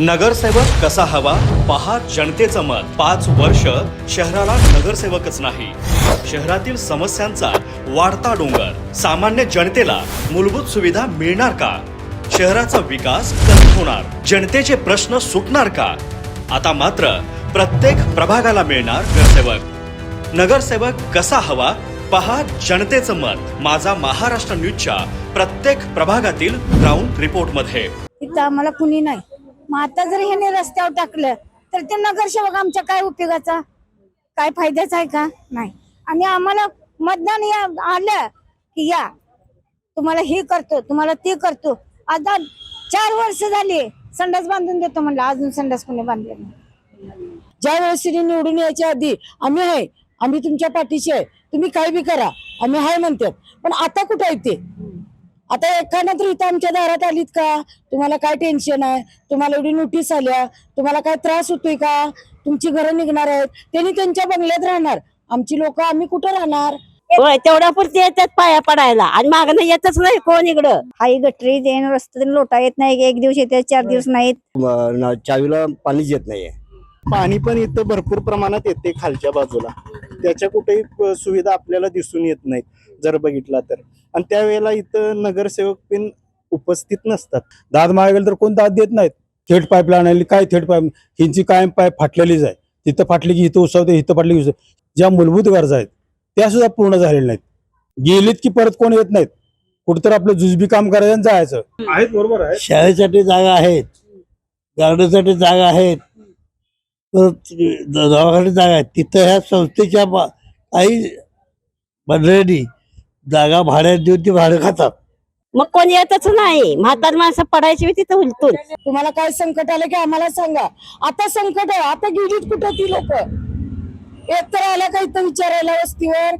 नगरसेवक कसा हवा? पहा जनतेचं मत. पाच वर्ष शहराला नगरसेवकच नाही. शहरातील समस्यांचा वाढता डोंगर. सामान्य जनतेला मूलभूत सुविधा मिळणार का? शहराचा विकास कधी होणार? जनतेचे प्रश्न सुटणार का? आता मात्र प्रत्येक प्रभागाला मिळणार नगरसेवक. नगरसेवक कसा हवा? पहा जनतेचं मत. माझा महाराष्ट्र न्यूजच्या प्रत्येक प्रभागातील ग्राउंड रिपोर्टमध्ये. इथं आम्हाला कुणी नाही. मग आता जर ह्याने रस्त्यावर टाकलं तर ते नगरसेवक आमच्या काय उपयोगाचा? काय फायद्याचा आहे का? नाही. आणि आम्हाला मतदान या आलं की या. तुम्हाला हे करतो तुम्हाला ते करतो. आता चार वर्ष झाली संडास बांधून देतो म्हणलं अजून संडास कोणी बांधले नाही. ज्या वेळेस निवडून यायच्या आधी आम्ही आहे आम्ही तुमच्या पाठीशी आहे. तुम्ही काय बी करा आम्ही आहे म्हणतात. पण आता कुठं आहे ते? आता एखादा तर इथं आमच्या दारात आलीत का? तुम्हाला काय टेन्शन आहे? तुम्हाला एवढी नोटीस आल्या? तुम्हाला काय त्रास होतोय का? तुमची घरं निघणार आहेत. त्यांनी त्यांच्या बंगल्यात राहणार. आमची लोक आम्ही कुठं राहणार? होय तेवढ्या पुरती येतात पाया पडायला. आणि मागणं येतच नाही कोण इकडं. हाई गटरी देण रस्ते लोटा येत नाही. एक दिवस येते चार दिवस नाहीत. चावीला पाणीच येत नाहीये. पाणी पण इथं भरपूर प्रमाणात येते खालच्या बाजूला. त्याच्या कुठेही सुविधा आपल्याला दिसून येत नाहीत. जर बघितला तर. आणि त्यावेळेला इथं नगरसेवक पण उपस्थित नसतात. दाद मागायला तर कोण दाद देत नाहीत. थेट पाईपलाईन आली काय थेट पाईप हिंची कायम पाईप फाटलेलीच आहे. तिथं फाटली की इथं उसवते इथं फाटली की. ज्या मूलभूत गरजा आहेत त्या सुद्धा पूर्ण झालेल्या नाहीत. गेलीत की परत कोण येत नाहीत. कुठंतर आपलं जुजबी काम करायचं आणि जायचं. आहेत बरोबर आहे शाळेसाठी जागा आहेत. गार्डनसाठी जागा आहेत. परत दवाखान्यात जागा आहेत. तिथं ह्या संस्थेच्या काही मंडळींनी जागा भाड्यात देऊन ती भाडं खातात. मग कोण येतच नाही. म्हातार माणसं पडायची बी तिथं उलटून. तुम्हाला काय संकट आलं की आम्हाला सांगा. आता संकट आहे. आता गेलीत कुठं ती लोक? एक तर आल्या का इथं विचारायला वस्तीवर?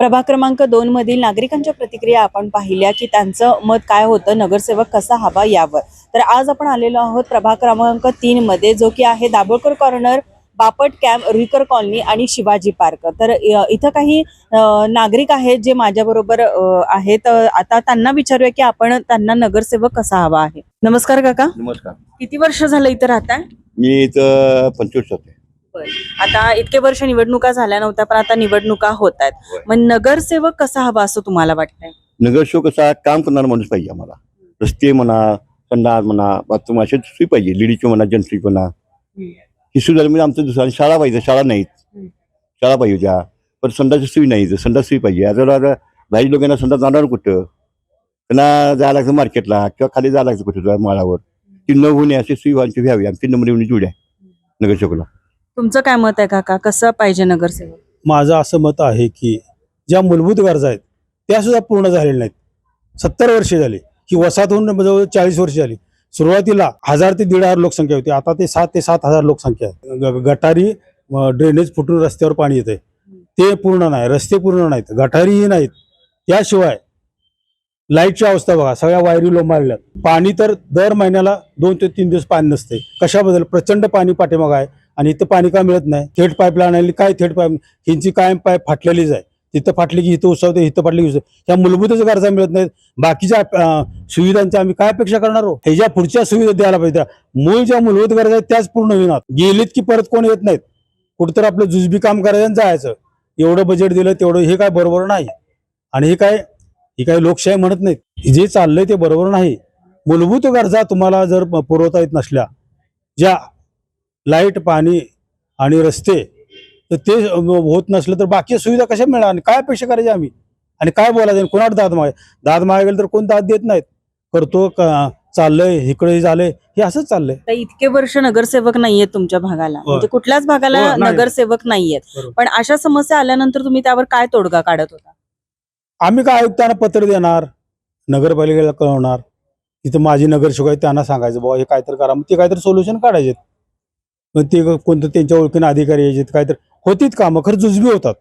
प्रभाग क्रमांक दोन मधील नागरिकांच्या प्रतिक्रिया आपण पाहिल्या की त्यांचं मत काय होतं? नगरसेवक कसा हवा यावर. तर आज आपण आलेलो आहोत प्रभाग क्रमांक तीन मध्ये जो की आहे Dabholkar corner Bapat camp Ruikar colony आणि शिवाजी पार्क. तर इथं काही नागरिक आहेत जे माझ्याबरोबर आहेत. आता त्यांना विचारूया की आपण त्यांना नगरसेवक कसा हवा आहे. नमस्कार काका. नमस्कार. किती वर्ष झालं इथं राहताय? मी इथं पंचवीस होते आता इतके वर्ष निवडणुका झाल्या नव्हत्या पण आता निवडणुका होत आहेत. मग नगरसेवक कसा हवा असं तुम्हाला वाटतंय? नगरसेवक कसा काम करणारा माणूस पाहिजे आम्हाला. रस्ते म्हणा संडास म्हणा बाथरूम असे पाहिजे लेडीजची म्हणा जंत्री म्हणा. ही सुविधा म्हणजे आमचं दुसरं आणि शाळा पाहिजे शाळा नाहीत. शाळा पाहिजे. होत्या पण संडासची सोयी नाही संडास सोयी पाहिजे. आता आता बाहेर लोकांना संडास जाणार कुठं? त्यांना जायला लागतं मार्केटला किंवा खाली जायला लागतं कुठं? माळावर. ती न होणे अशी सोयी व्हायची व्हावी आमची नंबर येऊन जोड्या नगरसेवकला. तुमचं काय मत आहे काका? कसं पाहिजे नगरसेवक? माझं असं मत आहे की ज्या मूलभूत गरजा आहेत त्या सुद्धा पूर्ण झालेल्या नाहीत. सत्तर वर्षे झाली. वसाहत होऊन जवळ चाळीस वर्ष झाली. सुरुवातीला हजार ते दीड हजार लोकसंख्या होती. आता ते सात ते सात हजार लोकसंख्या आहे. गटारी ड्रेनेज फुटून रस्त्यावर पाणी येते ते पूर्ण नाही रस्ते पूर्ण नाहीत गटारीही नाहीत. त्याशिवाय लाईटची अवस्था बघा सगळ्या वायरी लोंबाळल्यात. पाणी तर दर महिन्याला दोन ते तीन दिवस पाणी नसते. कशाबद्दल? प्रचंड पाणी पाठीमाग आहे आणि इथं पाणी का मिळत नाही? थेट पाईपला आणायला काय थेट पाईप हिंची कायम पाईप फाटलेलीच आहे. तिथं फाटली की इथं उसवते इथं फाटली की त्या ह्या मूलभूतच गरजा मिळत नाहीत. बाकीच्या सुविधांच्या आम्ही काय अपेक्षा करणार आहोत? ह्याच्या पुढच्या सुविधा द्यायला पाहिजे मूळ ज्या मूलभूत गरजा आहेत त्याच पूर्ण होणार. गेलीत की परत कोण येत नाहीत? कुठंतर आपलं जुजबी काम करायचं जायचं. एवढं बजेट दिलं तेवढं हे काय बरोबर नाही. आणि हे काय ही काय लोकशाही म्हणत नाहीत. जे चाललंय ते बरोबर नाही. मूलभूत गरजा तुम्हाला जर पुरवता येत नसल्या ज्या लाइट पाणी आणि रस्ते तर ते होत नसलं तर बाकी सुविधा कशा मिळणार? आणि काय अपेक्षा करायची आम्ही? आणि काय बोलायचं? कोणाला दाद माग दाद मागायला तर कोण दाद देत नाहीत? करतो का? चाललंय इकडे झालंय. हे असंच चाललंय. इतके वर्ष नगरसेवक नाहीयेत तुमच्या भागाला. म्हणजे कुठल्याच भागाला हो. नगरसेवक नाहीयेत. पण अशा समस्या आल्यानंतर तुम्ही त्यावर काय तोडगा काढत होता? आम्ही काय आयुक्तांना पत्र देणार? नगरपालिकेला कळवणार? तिथं माझे नगरसेवक आहेत त्यांना सांगायचं बाबा हे काहीतरी करा. मग ते काहीतरी सोल्युशन काढायचे मग ते कोणतं त्यांच्या ओळखीनं अधिकारी यायचे काहीतरी होतीत कामं खरं जुजबी होतात.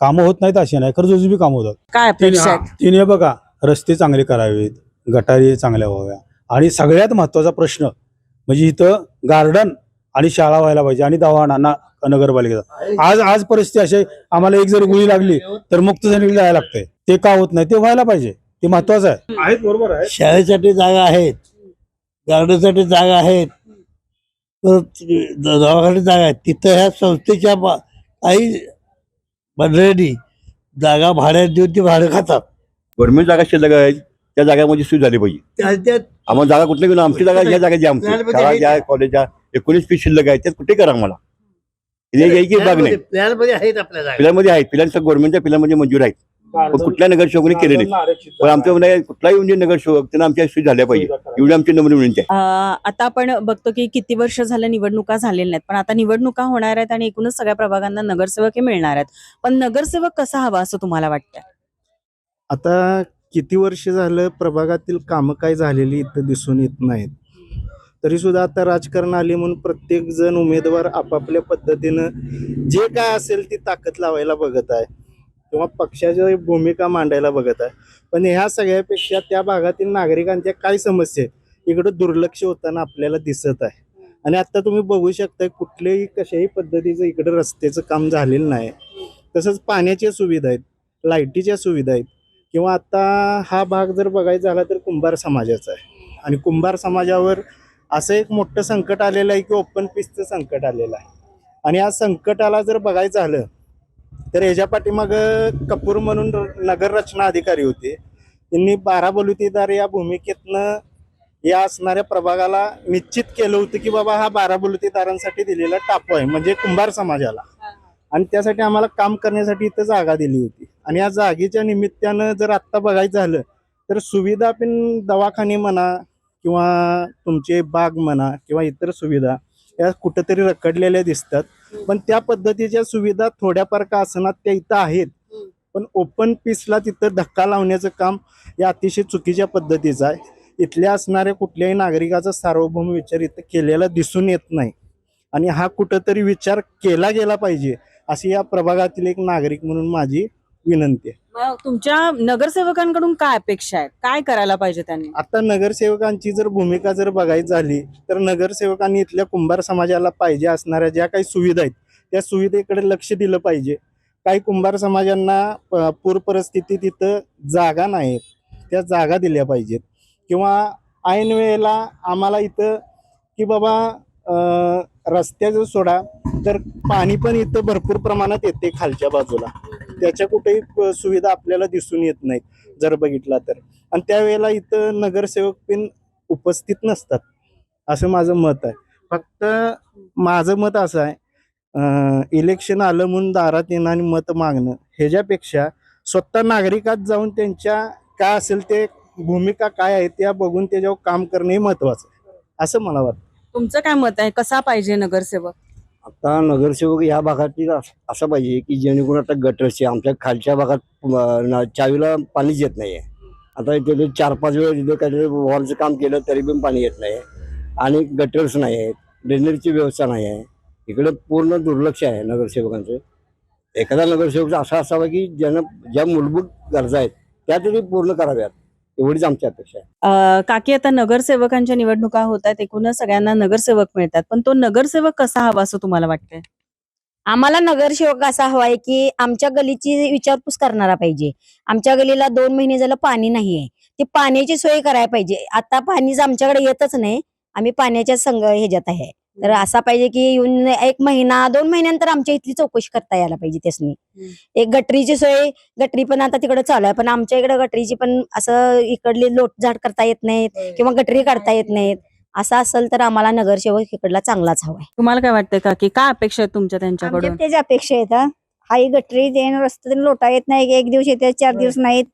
कामं होत नाहीत असे नाही खरं जुजबी कामं होतात. काय तिने अपेक्षा हा, आहेत तिने बघा रस्ते चांगले करावेत गटारी चांगल्या व्हाव्या. आणि सगळ्यात महत्त्वाचा प्रश्न म्हणजे इथं गार्डन आणि शाळा व्हायला पाहिजे आणि दवाखाना ना नगरपालिकेचा. आज आज परिस्थिती अशी आहे, आम्हाला एक जरी गुळी लागली तर मुक्त सैनिक जायला लागतंय. ते का होत नाही ते व्हायला पाहिजे ते महत्वाचं आहे. आहेत बरोबर आहे. शाळेसाठी जागा आहेत गार्डनसाठी जागा आहेत परत दवाखान्यात जागा आहेत. तिथं ह्या संस्थेच्या बा- काही मंडळींनी जागा भाड्यात देऊन ती भाडं खातात. गव्हर्नमेंट जागा शिल्लक आहेत त्या जागामध्ये सोय झाली पाहिजे. त्या- आम्हाला जागा कुठल्या घेऊन आमची जागा या जागा आमची. शाळा आहे. ज्या? कॉलेजच्या एकोणीस फीस शिल्लक आहेत त्यात कुठे करा आम्हाला? यायची बाग नाही. प्लॅनमध्ये आहेत आपल्या जागा पिलांमध्ये आहेत पिलांचं गव्हर्नमेंटच्या पिलांमध्ये मंजूर आहेत. पण कुठल्या नगरसेवकाने केले नाही पण आमच्या म्हणजे कुठलाही म्हणजे नगरसेवक त्यांना आमच्या झाल्या पाहिजे. एवढी आमची नम्र विनंती आहे. आता आपण बघतो की किती वर्ष झालं निवडणुका झालेल्या नाहीत. पण आता निवडणुका होणार आहेत आणि एकूणच सगळ्या प्रभागांना नगरसेवक हे मिळणार आहेत. पण नगरसेवक कसा हवा असं तुम्हाला वाटतं आता किती वर्ष झालं प्रभागातील कामं काय झालेली इथं दिसून येत नाहीत. तरी सुद्धा आता राजकारण आले म्हणून प्रत्येक जण उमेदवार आपापल्या पद्धतीनं जे काय असेल ती ताकद लावायला बघत आहे. किंवा पक्षाची भूमिका मांडायला बघत आहे. पण ह्या सगळ्यापेक्षा त्या भागातील नागरिकांच्या काय समस्या आहेत इकडं दुर्लक्ष होताना आपल्याला दिसत आहे. आणि आता तुम्ही बघू शकता कुठल्याही कशाही पद्धतीचं इकडं रस्त्याचं काम झालेलं नाही. तसंच पाण्याच्या सुविधा आहेत लाईटीच्या सुविधा आहेत किंवा आता हा भाग जर बघायचा झाला तर कुंभार समाजाचा आहे. आणि कुंभार समाजावर असं एक मोठं संकट आलेलं आहे की ओपन पीसचं संकट आलेलं आहे. आणि या संकटाला जर बघायचं झालं तर ह्याच्या पाठीमागं कपूर म्हणून नगर रचना अधिकारी होते. त्यांनी बारा बलुतेदार या भूमिकेतनं या असणाऱ्या प्रभागाला निश्चित केलं होतं की बाबा हा बारा बलुतेदारांसाठी दिलेला टापू आहे म्हणजे कुंभार समाजाला. आणि त्यासाठी आम्हाला काम करण्यासाठी इथं जागा दिली होती. आणि या जागेच्या निमित्तानं जर आत्ता बघायचं झालं तर सुविधा पण दवाखाने म्हणा किंवा तुमचे बाग म्हणा किंवा इतर सुविधा या कुठंतरी रखडलेल्या दिसतात. पण त्या पद्धतीच्या सुविधा थोड्याफार का असणार त्या इथं आहेत. पण ओपन पीसला तिथं धक्का लावण्याचं काम या अतिशय चुकीच्या पद्धतीचं आहे. इथल्या असणाऱ्या कुठल्याही नागरिकाचा सार्वभौम विचार इथं केलेला दिसून येत नाही. आणि हा कुठंतरी विचार केला गेला पाहिजे अशी या प्रभागातील एक नागरिक म्हणून माझी विनंती आहे. मग तुमच्या नगरसेवकांकडून काय अपेक्षा आहेत? काय करायला पाहिजे त्यांनी? आता नगरसेवकांची जर भूमिका जर बघायची झाली तर नगरसेवकांनी इथल्या कुंभार समाजाला पाहिजे असणाऱ्या ज्या काही सुविधा आहेत त्या सुविधेकडे लक्ष दिलं पाहिजे. काही कुंभार समाजांना प- पूर परिस्थितीत इथं जागा नाहीत. त्या जागा दिल्या पाहिजेत. किंवा ऐन वेळेला आम्हाला इथं की बाबा अं, रस्त्याचं सोडा तर पाणी पण इथं भरपूर प्रमाणात येते खालच्या बाजूला. त्याच्या कुठेही प- सुविधा आपल्याला दिसून येत नाहीत जर बघितला तर. आणि त्यावेळेला इथं नगरसेवक पण उपस्थित नसतात असं माझं मत आहे. फक्त माझं मत असं आहे इलेक्शन आलं म्हणून दारात येणं आणि मत मागणं ह्याच्यापेक्षा स्वतः नागरिकात जाऊन त्यांच्या काय असेल ते भूमिका काय आहे त्या बघून त्याच्यावर काम करणे हे महत्वाचं आहे असं मला वाटतं. तुमचं काय मत आहे? कसा पाहिजे नगरसेवक? आता नगरसेवक या भागातील असं पाहिजे की जेणेकरून आता गटरचे आमच्या खालच्या भागात चावीला पाणीच येत नाहीये. आता तिथे चार पाच वेळा तिथे काहीतरी वॉलचं काम केलं तरी पण पाणी येत नाही आणि गटर्स नाही आहेत ड्रेनेजची व्यवस्था नाही आहे इकडे पूर्ण दुर्लक्ष आहे नगरसेवकांचं. एखादा नगरसेवक असा असावा की ज्यानं ज्या मूलभूत गरजा आहेत त्या तरी पूर्ण कराव्यात. एवढीच आमची अपेक्षा आहे. अं, काकी आता नगरसेवकांच्या निवडणुका होत आहेत. एकूणच सगळ्यांना नगरसेवक मिळतात. पण तो नगरसेवक कसा हवा असं तुम्हाला वाटतंय? आम्हाला नगरसेवक असा हवाय की आमच्या गलीची विचारपूस करणारा पाहिजे. आमच्या गलीला दोन महिने झालं पाणी नाहीये. ते पाण्याची सोय करायला पाहिजे. आता पाणीच आमच्याकडे येतच नाही. आम्ही पाण्याच्या संघ ह्याच्यात आहे. तर असा पाहिजे की येऊन एक महिना दोन महिन्यानंतर आमच्या इथली चौकशी करता यायला पाहिजे त्यासनी एक गटरीची सोय गटरी पण आता तिकडे चालू आहे पण आमच्या इकडे गटरीची पण असं इकडली लोटझाट करता येत नाहीत किंवा गटरी काढता येत नाहीत असं असेल तर आम्हाला नगरसेवक इकडला चांगलाच हवाय तुम्हाला काय वाटतंय काकी काय अपेक्षा आहेत तुमच्या त्यांच्याकडून त्याच्या अपेक्षा आहेत हा. हाही गटरी ते रस्ते लोटा येत नाही एक दिवस येते चार दिवस नाहीत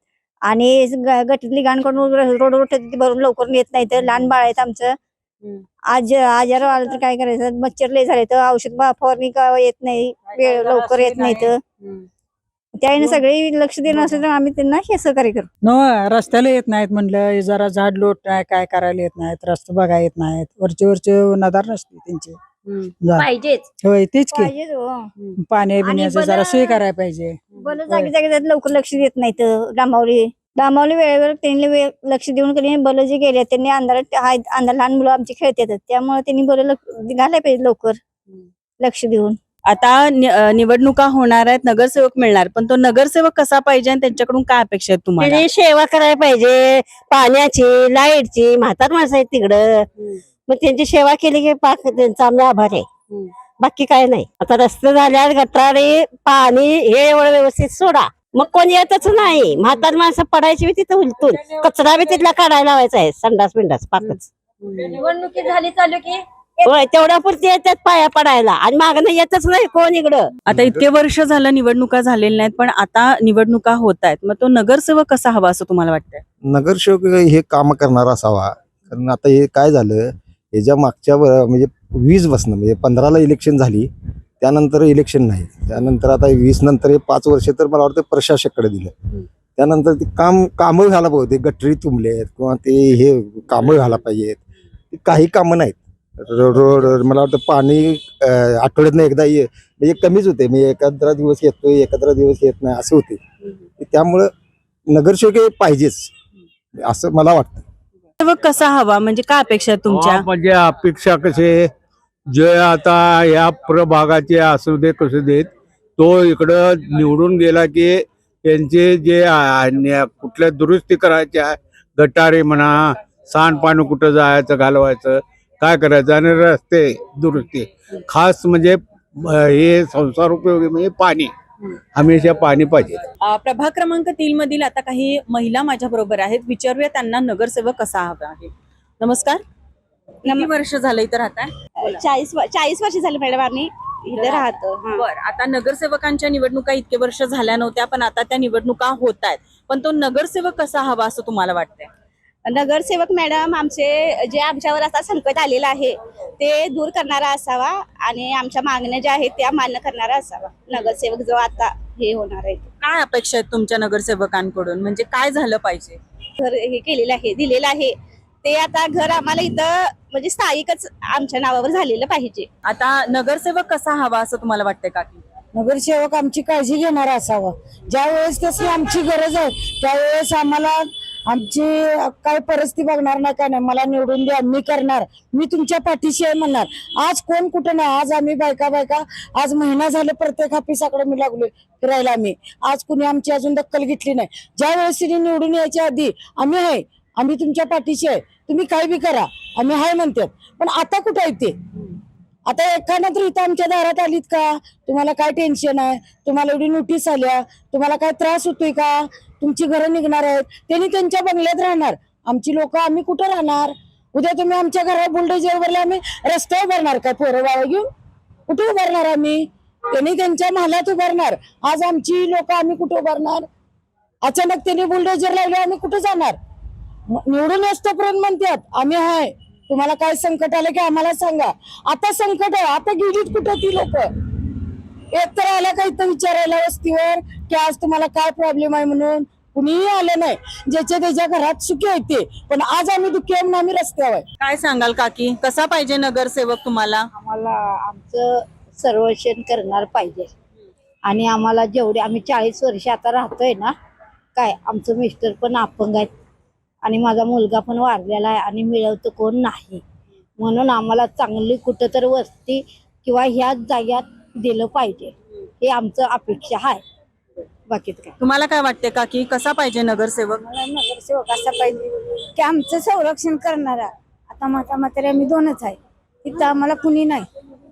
आणि ग- गटरीतली घाण करून रोड रोड भरून लवकर येत नाही तर लहान बाळ आहेत आमचं. आज आजार आलं तर काय करायचं? मच्छर लय झाले तर औषध फवारणी का येत नाही वेळ लवकर येत नाही. तर. त्याने सगळे लक्ष देणं असेल तर आम्ही त्यांना हे सहकार्य करतो. न रस्त्याला येत नाहीत म्हणलं जरा झाड लोट नाही काय करायला येत नाहीत रस्ते बघायला येत नाहीत. वरचे वरचे नदार नसते त्यांचे. जा- पाहिजेच. होय तेच की. पाहिजे हो. पाणी बिण्याचं बरं- जरा सोय करायला पाहिजे. लवकर लक्ष देत नाहीत डांबावली. डांबावली वेळेवर त्यांनी वेळ लक्ष देऊन कधी बल जे गेले त्यांनी अंधारात हाय अंधार लहान मुलं आमची खेळतात त्यामुळे त्यांनी बरं घालायला पाहिजे लवकर. लक्ष देऊन. आता निवडणुका होणार आहेत नगरसेवक मिळणार पण तो नगरसेवक कसा पाहिजे आणि त्यांच्याकडून काय अपेक्षा आहेत तुम्हाला? सेवा करायला पाहिजे पाण्याची लाईटची म्हातार माणसं आहेत तिकडं. मग त्यांची सेवा केली की पाक त्यांचा आम्ही आभार आहे. बाकी काय नाही. आता रस्ते झाल्यावर गटारे पाणी हे एवढं व्यवस्थित सोडा. मग कोण येतच नाही. म्हातार माणसं पडायची बी तिथं उलटून. कचरा बी तिथला काढायला लावायचा आहे. संडास बिंडास पाकच. निवडणुकी झाली चालू की? होय तेवढ्या पुरती येतात पाया पडायला. आणि मागणं येतच नाही कोण इकडं. आता इतके वर्ष झालं निवडणुका झालेल्या नाहीत पण आता निवडणुका होत आहेत. मग तो नगरसेवक कसा हवा असं तुम्हाला वाटतंय? नगरसेवक हे काम करणार असावा. कारण आता हे काय झालं याच्या मागच्या वर- म्हणजे वीस बसणं म्हणजे पंधराला इलेक्शन झाली त्यानंतर इलेक्शन नाही. त्यानंतर आता वीस नंतर हे पाच वर्ष तर मला वाटतं प्रशासकडे दिलं. त्यानंतर ते काम कामं व्हायला पाहिजे गटरी तुंबलेत किंवा ते हे कामं व्हायला पाहिजेत. ते काही कामं नाहीत. रोड मला वाटतं पाणी आठवड्यातनं एकदा ये म्हणजे कमीच होते. म्हणजे एखादा दिवस येतोय एखादा दिवस येत नाही असं होते. त्यामुळं नगरसेवक हे पाहिजेच. असं मला वाटतं. कसा हवा? म्हणजे काय अपेक्षा आहेत तुमच्या? म्हणजे अपेक्षा कसे जे आता या प्रभागाचे असू दे कसू देत तो इकडं निवडून गेला की त्यांचे जे कुठल्या दुरुस्ती करायच्या गटारे म्हणा सांडपाणी कुठं जायचं घालवायचं काय करायचं आणि रस्ते दुरुस्ती. खास म्हणजे हे संसार उपयोगी म्हणजे पाणी. हमेशा पाणी पाहिजे. प्रभाग क्रमांक तीन मधील आता काही महिला माझ्या बरोबर आहेत. विचारूया त्यांना नगरसेवक कसा हवा आहे. नमस्कार. किती वर्ष झालं इथं राहताय? चाळीस चाळीस वर्ष झाली मॅडम आम्ही इथे राहतो. बर आता नगरसेवकांच्या निवडणुका इतके वर्ष झाल्या नव्हत्या पण आता त्या निवडणुका होत आहेत पण तो नगरसेवक कसा हवा असं तुम्हाला वाटतंय? नगरसेवक मॅडम आमचे जे आमच्यावर आता संकट आलेलं आहे ते दूर करणारा असावा आणि आमच्या मागण्या ज्या आहेत त्या मान्य करणारा असावा. नगरसेवक जो आता हे होणार आहे. काय अपेक्षा आहेत तुमच्या नगरसेवकांकडून? म्हणजे काय झालं पाहिजे? हे केलेलं आहे दिलेलं आहे. ते आता घर आम्हाला इथं म्हणजे स्थायिकच आमच्या नावावर झालेलं पाहिजे. आता नगरसेवक कसा हवा असं तुम्हाला वाटतंय काकी? नगरसेवक आमची काळजी घेणारा असावा. ज्या वेळेस तशी आमची गरज आहे त्यावेळेस आम्हाला आमची काय परिस्थिती बघणार नाही काय नाही. मला निवडून द्या मी करणार. मी तुमच्या पाठीशी आहे म्हणणार. आज कोण कुठं नाही. आज आम्ही बायका बायका आज महिना झाले प्रत्येक ऑफिसाकडे मी लागलोय फिरायला आम्ही. आज कुणी आमची अजून दक्कल घेतली नाही. ज्या वेळेस तिने निवडून यायच्या आधी आम्ही आहे आम्ही तुमच्या पाठीशी आहे. तुम्ही काय बी करा. आम्ही हाय म्हणतात पण आता कुठं आहे ते? आता एखादा तर इथं आमच्या दारात आलीत का? तुम्हाला काय टेन्शन आहे? तुम्हाला एवढी नोटीस आल्या? तुम्हाला काय त्रास होतोय का? तुमची घरं निघणार आहेत. त्यांनी त्यांच्या बंगल्यात राहणार. आमची लोक आम्ही कुठं राहणार? उद्या तुम्ही आमच्या घरात बुलडोजर उभारले आम्ही रस्त्यावर उभारणार काय? पोरं बाळ घेऊन? कुठे उभारणार आम्ही? त्यांनी त्यांच्या महालात उभारणार. आज आमची लोक आम्ही कुठे उभारणार? अचानक त्यांनी बुलडोजर लावले आम्ही कुठे जाणार? निवडून असतोपर्यंत म्हणतात आम्ही हाय तुम्हाला काय संकट आलं की आम्हाला सांगा. आता संकट आहे. आता गेलीत कुठं ती लोक? एक तर आल्या का इथं विचारायला वस्तीवर की आज तुम्हाला काय प्रॉब्लेम आहे म्हणून? कुणीही आलं नाही. ज्याच्या त्याच्या घरात सुखी आहे ते. पण आज आम्ही दुःखी आहे म्हणून आम्ही रस्त्यावर आहे. काय सांगाल काकी? कसा पाहिजे नगरसेवक तुम्हाला? आम्हाला आमचं सर्वेक्षण करणार पाहिजे. आणि आम्हाला जेवढे आम्ही चाळीस वर्ष आता राहतोय ना काय आमचं मिस्टर पण अपंग आहेत. आणि माझा मुलगा पण वारलेला आहे आणि मिळवतं कोण नाही. म्हणून आम्हाला चांगली कुठं तर वस्ती किंवा ह्याच जाग्यात दिलं पाहिजे. हे आमचं अपेक्षा आहे. बाकीच काय? तुम्हाला काय वाटते काकी कसा पाहिजे नगरसेवक? नगरसेवक असा पाहिजे की आमचं संरक्षण करणारा. आता माता म्हातारे आम्ही दोनच आहे. तिथं आम्हाला कुणी नाही.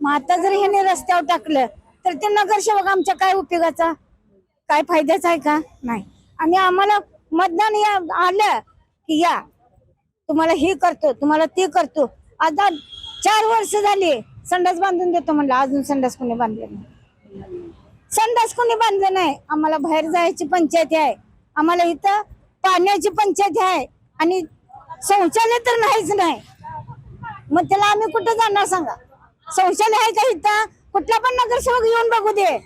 मग आता जर ह्याने रस्त्यावर टाकलं तर ते नगरसेवक आमच्या काय उपयोगाचा? काय फायद्याचा आहे का? नाही. आणि आम्हाला मतदान या आलं की या. तुम्हाला हे करतो तुम्हाला ते करतो. आता चार वर्ष झाली संडास बांधून देतो म्हणलं अजून संडास कोणी बांधले नाही. संडास कोणी बांधलं नाही. आम्हाला बाहेर जायची पंचायती आहे. आम्हाला इथं पाण्याची पंचायती आहे. आणि शौचालय तर नाहीच नाही. मग त्याला आम्ही कुठं जाणार सांगा? शौचालय आहे का इथं? कुठला पण नगरसेवक येऊन बघू दे.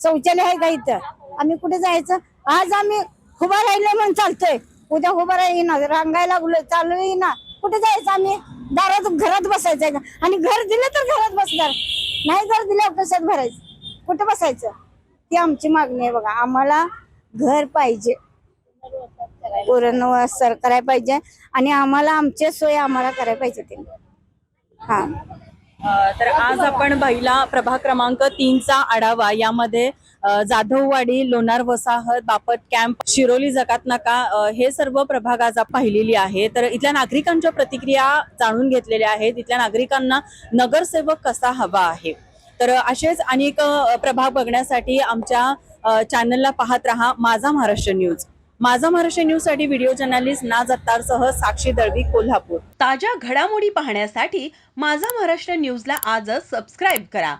शौचालय आहे का इथं? आम्ही कुठे जायचं? आज आम्ही उभा राहिलो म्हणून चालतोय. उद्या उभं येईना रांगायला लागलो चालू येईना कुठे जायचं आम्ही? दारात घरात बसायचंय का? आणि घर दिलं तर घरात बसणार. नाही घर दिलं कशात भरायचं. कुठे बसायचं? ती आमची मागणी आहे बघा. आम्हाला घर पाहिजे. पूर्ण सर करायला पाहिजे. आणि आम्हाला आमच्या सोय आम्हाला करायला पाहिजे ते. हा. तर आज आपण पहिला प्रभाग क्रमांक तीनचा आढावा. यामध्ये जाधववाडी लोणार वसाहत बापत कॅम्प शिरोली जकात नाका हे सर्व प्रभाग आज पाहिलेली आहे. तर इथल्या नागरिकांच्या प्रतिक्रिया जाणून घेतलेल्या आहेत. इथल्या नागरिकांना नगरसेवक कसा हवा आहे? तर असेच अनेक प्रभाग बघण्यासाठी आमच्या चॅनलला पाहत रहा माझा महाराष्ट्र न्यूज. माझा महाराष्ट्र न्यूजसाठी व्हिडिओ जर्नलिस्ट ना अत्तारसह साक्षी दळवी कोल्हापूर. ताज्या घडामोडी पाहण्यासाठी माझा महाराष्ट्र न्यूजला आजच सबस्क्राईब करा.